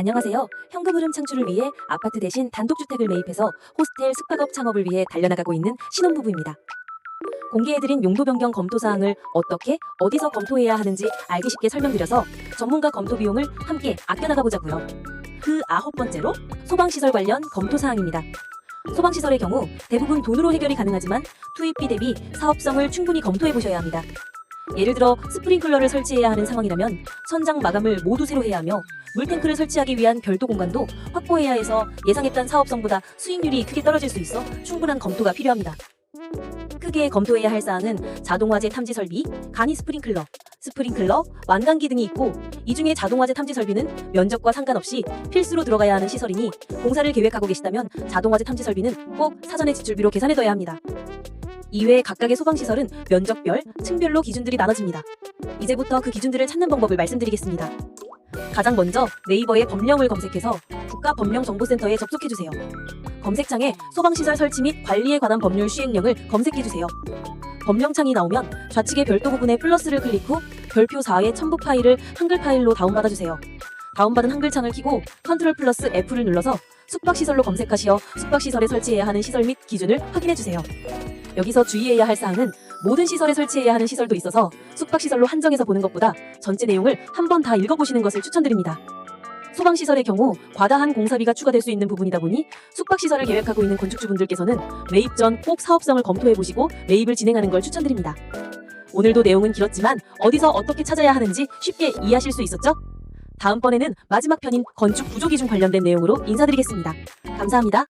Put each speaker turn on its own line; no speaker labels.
안녕하세요. 현금 흐름 창출을 위해 아파트 대신 단독주택을 매입해서 호스텔 숙박업 창업을 위해 달려나가고 있는 신혼부부입니다. 공개해드린 용도 변경 검토 사항을 어떻게 어디서 검토해야 하는지 알기 쉽게 설명드려서 전문가 검토 비용을 함께 아껴나가 보자고요. 그 아홉 번째로 소방시설 관련 검토 사항입니다. 소방시설의 경우 대부분 돈으로 해결이 가능하지만 투입비 대비 사업성을 충분히 검토해 보셔야 합니다. 예를 들어 스프링클러를 설치해야 하는 상황이라면 천장 마감을 모두 새로 해야 하며 물탱크를 설치하기 위한 별도 공간도 확보해야 해서 예상했던 사업성보다 수익률이 크게 떨어질 수 있어 충분한 검토가 필요합니다. 크게 검토해야 할 사항은 자동화재 탐지 설비, 간이 스프링클러, 스프링클러, 완강기 등이 있고 이 중에 자동화재 탐지 설비는 면적과 상관없이 필수로 들어가야 하는 시설이니 공사를 계획하고 계시다면 자동화재 탐지 설비는 꼭 사전에 지출비로 계산해둬야 합니다. 이외에 각각의 소방시설은 면적별, 층별로 기준들이 나눠집니다. 이제부터 그 기준들을 찾는 방법을 말씀드리겠습니다. 가장 먼저 네이버에 법령을 검색해서 국가법령정보센터에 접속해주세요. 검색창에 소방시설 설치 및 관리에 관한 법률 시행령을 검색해주세요. 법령창이 나오면 좌측의 별도 부분에 플러스를 클릭 후 별표 4의 첨부 파일을 한글 파일로 다운받아주세요. 다운받은 한글 창을 켜고 컨트롤 플러스 F를 눌러서 숙박시설로 검색하시어 숙박시설에 설치해야 하는 시설 및 기준을 확인해주세요. 여기서 주의해야 할 사항은 모든 시설에 설치해야 하는 시설도 있어서 숙박시설로 한정해서 보는 것보다 전체 내용을 한번 다 읽어보시는 것을 추천드립니다. 소방시설의 경우 과다한 공사비가 추가될 수 있는 부분이다 보니 숙박시설을 계획하고 있는 건축주분들께서는 매입 전 꼭 사업성을 검토해보시고 매입을 진행하는 걸 추천드립니다. 오늘도 내용은 길었지만 어디서 어떻게 찾아야 하는지 쉽게 이해하실 수 있었죠? 다음번에는 마지막 편인 건축 구조 기준 관련된 내용으로 인사드리겠습니다. 감사합니다.